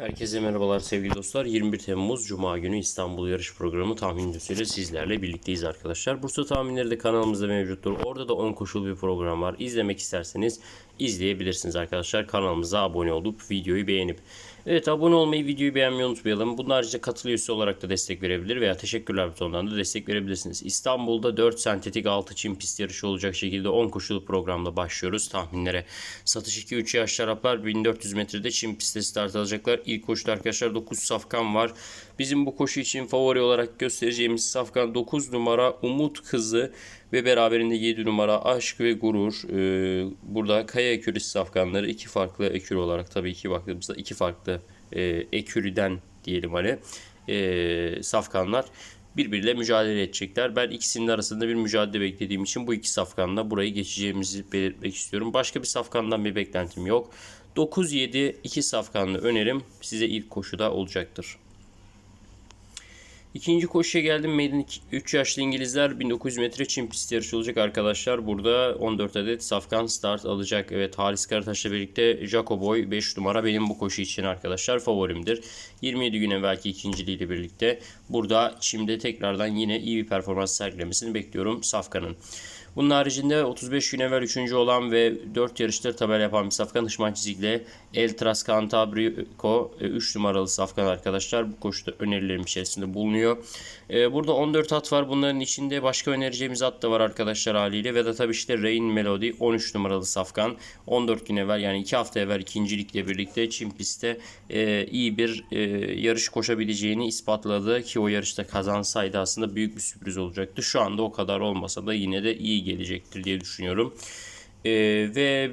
Herkese merhabalar sevgili dostlar. 21 Temmuz Cuma günü İstanbul Yarış Programı tahmin videosuyla sizlerle birlikteyiz arkadaşlar. Bursa tahminleri de kanalımızda mevcuttur. Orada da 10 koşul bir program var. İzlemek isterseniz izleyebilirsiniz arkadaşlar. Kanalımıza abone olup videoyu beğenip. Evet abone olmayı, videoyu beğenmeyi unutmayalım. Bunun haricinde katıl üyesi olarak da destek verebilir veya teşekkürler butonundan da destek verebilirsiniz. İstanbul'da 4 sentetik 6 çim pist yarışı olacak şekilde 10 koşulu programda başlıyoruz tahminlere. Satış 2-3 yaş şaraplar 1400 metrede çim pistte start alacaklar. İlk koşuda arkadaşlar 9 safkan var. Bizim bu koşu için favori olarak göstereceğimiz safkan 9 numara Umut Kızı ve beraberinde 7 numara Aşk ve Gurur. Ee, burada Kaya Ekürisi safkanları iki farklı ekürü olarak tabii ki baktığımızda iki farklı e, ekürüden diyelim hani e, safkanlar birbiriyle mücadele edecekler. Ben ikisinin arasında bir mücadele beklediğim için bu iki safkanla burayı geçeceğimizi belirtmek istiyorum. Başka bir safkandan bir beklentim yok. 9-7 iki safkanlı önerim size ilk koşuda olacaktır. İkinci koşuya geldim. Maiden 3 yaşlı İngilizler 1900 metre çim pisti yarışı olacak arkadaşlar. Burada 14 adet safkan start alacak. Evet Halis Karataş'la birlikte Jacoboy 5 numara benim bu koşu için arkadaşlar favorimdir. 27 gün evvelki ikinciliğiyle birlikte burada çimde tekrardan yine iyi bir performans sergilemesini bekliyorum Safkan'ın. Bunun haricinde 35 gün evvel 3. olan ve 4 yarıştır tabela yapan bir safkan Hışman çizikle El Tras Cantabrico 3 numaralı safkan arkadaşlar. Bu koşuda önerilerim içerisinde bulunuyor. E, Burada 14 at var. Bunların içinde başka önereceğimiz at da var arkadaşlar haliyle. Ve de tabii işte Rain Melody 13 numaralı safkan. 14 gün evvel yani 2 hafta evvel ikincilikle birlikte Çin pistte e, iyi bir e, yarış koşabileceğini ispatladı. Ki o yarışta kazansaydı aslında büyük bir sürpriz olacaktı. Şu anda o kadar olmasa da yine de iyi gelecektir diye düşünüyorum. E, ve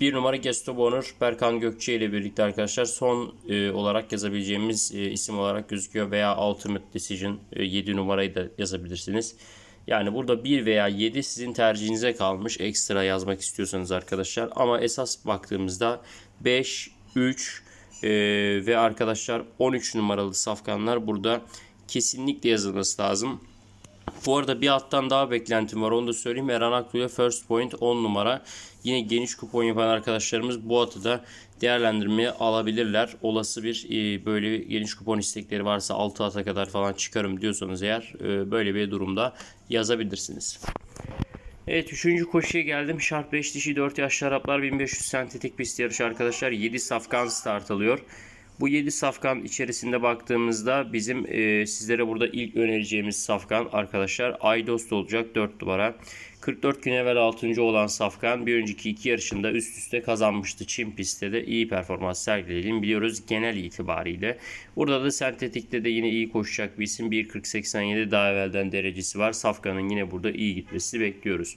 bir numara Gesto Bonur Berkan Gökçe ile birlikte arkadaşlar son e, olarak yazabileceğimiz e, isim olarak gözüküyor veya Ultimate Decision e, 7 numarayı da yazabilirsiniz. Yani burada 1 veya 7 sizin tercihinize kalmış ekstra yazmak istiyorsanız arkadaşlar. Ama esas baktığımızda 5, 3 e, ve arkadaşlar 13 numaralı safkanlar burada kesinlikle yazılması lazım. Bu arada bir alttan daha beklentim var. Onu da söyleyeyim. Eren Aklu'ya First Point 10 numara. Yine geniş kupon yapan arkadaşlarımız bu atı da değerlendirmeye alabilirler. Olası bir e, böyle geniş kupon istekleri varsa 6 ata kadar falan çıkarım diyorsanız eğer e, böyle bir durumda yazabilirsiniz. Evet 3. koşuya geldim. Şart 5 dişi 4 yaşlı Araplar 1500 sentetik pist yarışı arkadaşlar. 7 safkan start alıyor. Bu 7 safkan içerisinde baktığımızda bizim e, sizlere burada ilk önereceğimiz safkan arkadaşlar Aydost olacak 4 numara. 44 gün evvel 6. olan safkan bir önceki iki yarışında üst üste kazanmıştı. Çin pistte de iyi performans sergilediğini biliyoruz genel itibariyle. Burada da sentetikte de yine iyi koşacak bir isim. 1.40-87 daha evvelden derecesi var. Safkan'ın yine burada iyi gitmesini bekliyoruz.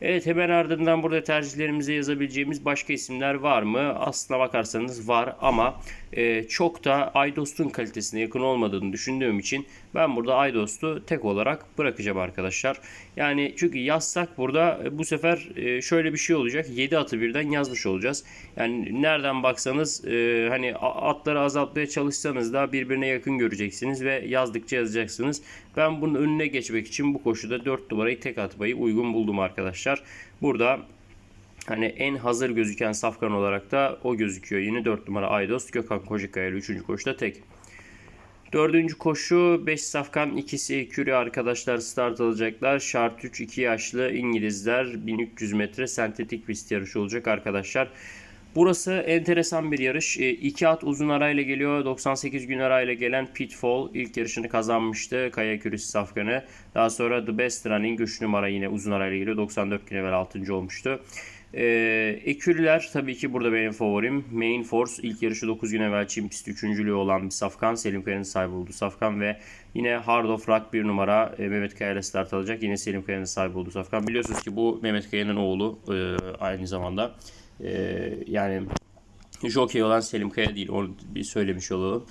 Evet hemen ardından burada tercihlerimize yazabileceğimiz başka isimler var mı? Aslına bakarsanız var ama e, çok da Aydos'un kalitesine yakın olmadığını düşündüğüm için ben burada Aydos'u tek olarak bırakacağım arkadaşlar. Yani çünkü yazsak burada e, bu sefer e, şöyle bir şey olacak. 7 atı birden yazmış olacağız. Yani nereden baksanız e, hani atları azaltmaya çalışsanız da birbirine yakın göreceksiniz ve yazdıkça yazacaksınız. Ben bunun önüne geçmek için bu koşuda 4 numarayı tek atmayı uygun buldum arkadaşlar. Burada Hani en hazır gözüken safkan olarak da o gözüküyor. Yine 4 numara Aydos. Gökhan Kocakaya ile 3. koşuda tek. Dördüncü koşu 5 safkan ikisi Küri arkadaşlar start alacaklar. Şart 3 2 yaşlı İngilizler 1300 metre sentetik pist yarışı olacak arkadaşlar. Burası enteresan bir yarış. 2 at uzun arayla geliyor. 98 gün arayla gelen Pitfall ilk yarışını kazanmıştı. Kaya Kürisi Safkan'ı. Daha sonra The Best Running 3 numara yine uzun arayla geliyor. 94 gün evvel 6. olmuştu. Ee, Ekürüler tabii ki burada benim favorim. Main Force ilk yarışı 9 gün evvel Çin pisti 3. olan bir Safkan. Selim Kaya'nın sahibi olduğu Safkan ve yine Hard of Rock 1 numara e, Mehmet Kaya ile start alacak. Yine Selim Kaya'nın sahibi olduğu Safkan. Biliyorsunuz ki bu Mehmet Kaya'nın oğlu e, aynı zamanda. E, yani jockey olan Selim Kaya değil. Onu bir söylemiş olalım.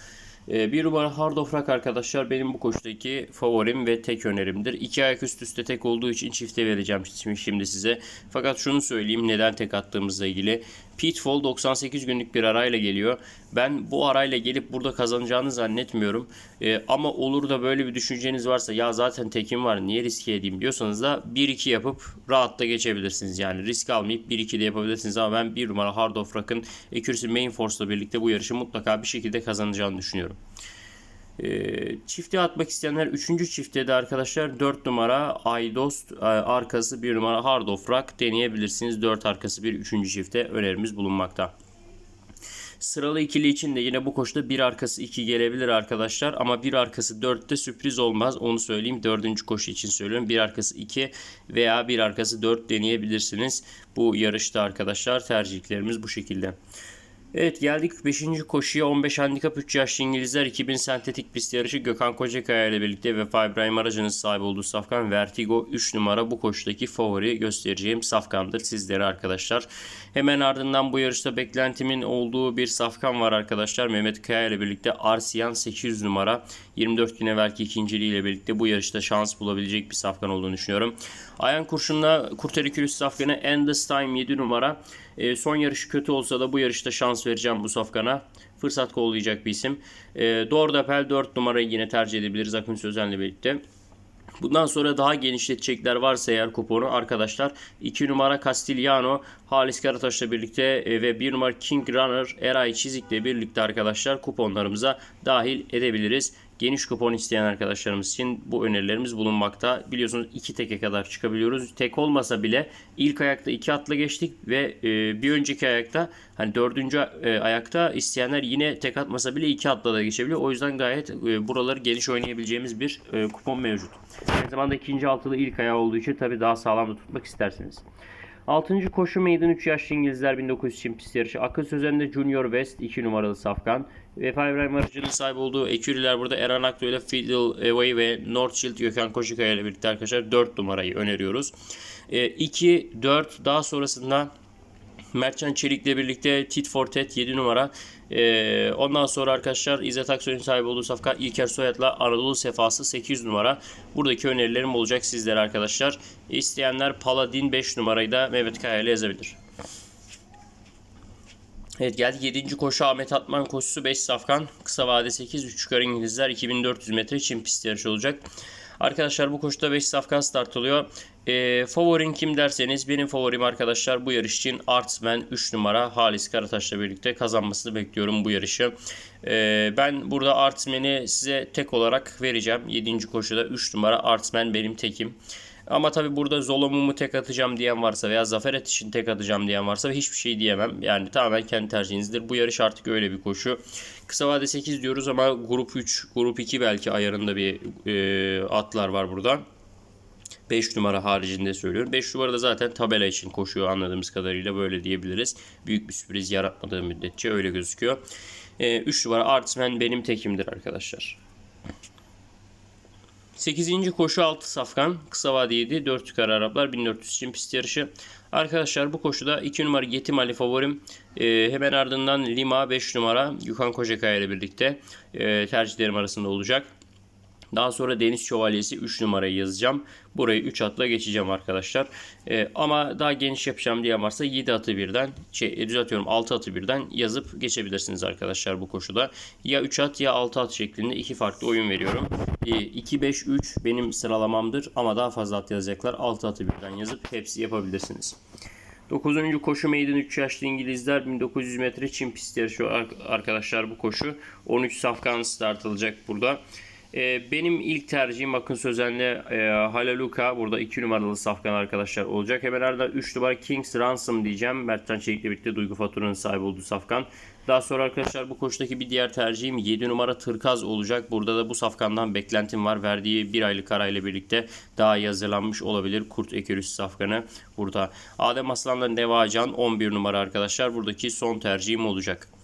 Ee, Bir numara Hard of Rock arkadaşlar benim bu koşudaki favorim ve tek önerimdir. İki ayak üst üste tek olduğu için çifte vereceğim şimdi- şimdi size. Fakat şunu söyleyeyim neden tek attığımızla ilgili. Pitfall 98 günlük bir arayla geliyor. Ben bu arayla gelip burada kazanacağını zannetmiyorum. Ee, ama olur da böyle bir düşünceniz varsa ya zaten tekim var niye riske edeyim diyorsanız da 1-2 yapıp rahatla geçebilirsiniz. Yani risk almayıp 1-2 de yapabilirsiniz ama ben 1 numara Hard of Rock'ın Accuracy Main Force'la birlikte bu yarışı mutlaka bir şekilde kazanacağını düşünüyorum. Ee, çifte atmak isteyenler 3. çifte de arkadaşlar 4 numara Aydost e, arkası 1 numara Hard of Rock deneyebilirsiniz. 4 arkası bir 3. çifte önerimiz bulunmakta. Sıralı ikili için de yine bu koşuda bir arkası 2 gelebilir arkadaşlar. Ama bir arkası 4'te sürpriz olmaz. Onu söyleyeyim. Dördüncü koşu için söylüyorum. Bir arkası 2 veya bir arkası 4 deneyebilirsiniz. Bu yarışta arkadaşlar tercihlerimiz bu şekilde. Evet geldik 5. koşuya 15 handikap 3 yaşlı İngilizler 2000 sentetik pist yarışı Gökhan Kocakaya ile birlikte Vefa İbrahim aracının sahibi olduğu Safkan Vertigo 3 numara bu koşudaki favori göstereceğim Safkan'dır sizlere arkadaşlar. Hemen ardından bu yarışta beklentimin olduğu bir Safkan var arkadaşlar. Mehmet Kaya ile birlikte Arsiyan 800 numara 24 gün evvelki ikinciliği ile birlikte bu yarışta şans bulabilecek bir Safkan olduğunu düşünüyorum. Ayan kurşunla Kurtarikülüs Safkan'ı Endless Time 7 numara. E, son yarışı kötü olsa da bu yarışta şans vereceğim bu Safkan'a. Fırsat kollayacak bir isim. E, Dordapel 4 numarayı yine tercih edebiliriz Akın Sözen'le birlikte. Bundan sonra daha genişletecekler varsa eğer kuponu arkadaşlar 2 numara Castigliano Halis Karataş'la birlikte e, ve 1 numara King Runner Eray Çizik'le birlikte arkadaşlar kuponlarımıza dahil edebiliriz. Geniş kupon isteyen arkadaşlarımız için bu önerilerimiz bulunmakta. Biliyorsunuz iki teke kadar çıkabiliyoruz. Tek olmasa bile ilk ayakta iki atla geçtik ve e, bir önceki ayakta hani dördüncü e, ayakta isteyenler yine tek atmasa bile iki atla da geçebiliyor. O yüzden gayet e, buraları geniş oynayabileceğimiz bir e, kupon mevcut. Aynı zamanda ikinci altılı ilk ayağı olduğu için tabii daha sağlam da tutmak isterseniz. 6. koşu meydan 3 yaşlı İngilizler 1900 Çin pist yarışı. Akıl Sözen'de Junior West 2 numaralı Safkan. Vefa İbrahim aracının sahibi olduğu Eküriler burada Eren Aklı ile Fiddle Away ve Northshield Gökhan Koşukaya ile birlikte arkadaşlar 4 numarayı öneriyoruz. 2, 4 daha sonrasında Mertcan Çelik'le birlikte Tit for Tat 7 numara. Ee, ondan sonra arkadaşlar İzzet Aksoy'un sahibi olduğu safka İlker Soyat'la Anadolu Sefası 8 numara. Buradaki önerilerim olacak sizlere arkadaşlar. İsteyenler Paladin 5 numarayı da Mehmet Kaya ile yazabilir. Evet geldik 7. koşu Ahmet Atman koşusu 5 safkan. Kısa vade 8 3 yukarı İngilizler 2400 metre Çin pist yarışı olacak. Arkadaşlar bu koşuda 5 safkan start oluyor. E, favorin kim derseniz benim favorim arkadaşlar bu yarış için Artsman 3 numara Halis Karataş'la birlikte kazanmasını bekliyorum bu yarışı. E, ben burada Artsman'i size tek olarak vereceğim. 7. koşuda 3 numara Artsman benim tekim. Ama tabi burada Zolomumu tek atacağım diyen varsa veya Zaferet için tek atacağım diyen varsa hiçbir şey diyemem. Yani tamamen kendi tercihinizdir. Bu yarış artık öyle bir koşu. Kısa vade 8 diyoruz ama grup 3, grup 2 belki ayarında bir e, atlar var burada. 5 numara haricinde söylüyorum. 5 numara da zaten tabela için koşuyor anladığımız kadarıyla böyle diyebiliriz. Büyük bir sürpriz yaratmadığı müddetçe öyle gözüküyor. 3 e, numara Artsman benim tekimdir arkadaşlar. 8. koşu 6 safkan. Kısa vade 7. 4 yukarı Araplar. 1400 için pist yarışı. Arkadaşlar bu koşuda 2 numara Yetim Ali favorim. Ee, hemen ardından Lima 5 numara Yukan Kocakaya ile birlikte e, tercihlerim arasında olacak. Daha sonra Deniz Şövalyesi 3 numarayı yazacağım. Burayı 3 atla geçeceğim arkadaşlar. Ee, ama daha geniş yapacağım diye varsa 7 atı birden, şey düzeltiyorum 6 atı birden yazıp geçebilirsiniz arkadaşlar bu koşuda. Ya 3 at ya 6 at şeklinde iki farklı oyun veriyorum. Ee, 2, 5, 3 benim sıralamamdır ama daha fazla at yazacaklar. 6 atı birden yazıp hepsi yapabilirsiniz. 9. koşu meydan 3 yaşlı İngilizler 1900 metre Çin pist yarışı arkadaşlar bu koşu. 13 safkan start alacak burada. Ee, benim ilk tercihim Akın Sözen'le e, Halaluka. Burada 2 numaralı safkan arkadaşlar olacak. Hemen ardından 3 numara Kings Ransom diyeceğim. Mertcan Çelik'le birlikte Duygu Fatura'nın sahibi olduğu safkan. Daha sonra arkadaşlar bu koşudaki bir diğer tercihim 7 numara Tırkaz olacak. Burada da bu safkandan beklentim var. Verdiği bir aylık arayla birlikte daha iyi hazırlanmış olabilir. Kurt Ekürüs safkanı burada. Adem Aslan'la Nevacan 11 numara arkadaşlar. Buradaki son tercihim olacak.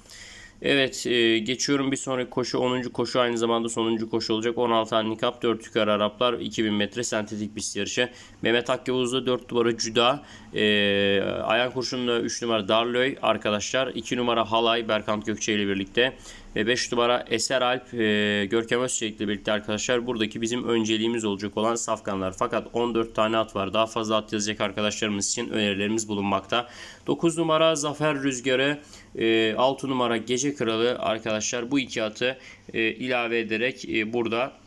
Evet e, geçiyorum bir sonraki koşu 10. koşu aynı zamanda sonuncu koşu olacak. 16 handikap 4 yukarı Araplar 2000 metre sentetik pist yarışı. Mehmet Akyavuz'da 4 numara Cüda. E, Ayhan Kurşun'da 3 numara Darlöy arkadaşlar. 2 numara Halay Berkant Gökçe ile birlikte. Ve 5 numara Eser Alp e, Görkem Özçelik ile birlikte arkadaşlar buradaki bizim önceliğimiz olacak olan safkanlar. Fakat 14 tane at var. Daha fazla at yazacak arkadaşlarımız için önerilerimiz bulunmakta. 9 numara Zafer Rüzgarı, e, 6 numara Gece Kralı arkadaşlar bu iki atı e, ilave ederek e, burada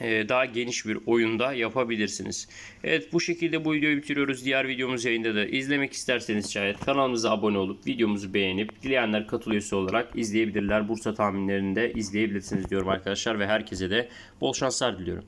e, daha geniş bir oyunda yapabilirsiniz. Evet bu şekilde bu videoyu bitiriyoruz. Diğer videomuz yayında da izlemek isterseniz şayet kanalımıza abone olup videomuzu beğenip dileyenler katıl olarak izleyebilirler. Bursa tahminlerini de izleyebilirsiniz diyorum arkadaşlar ve herkese de bol şanslar diliyorum.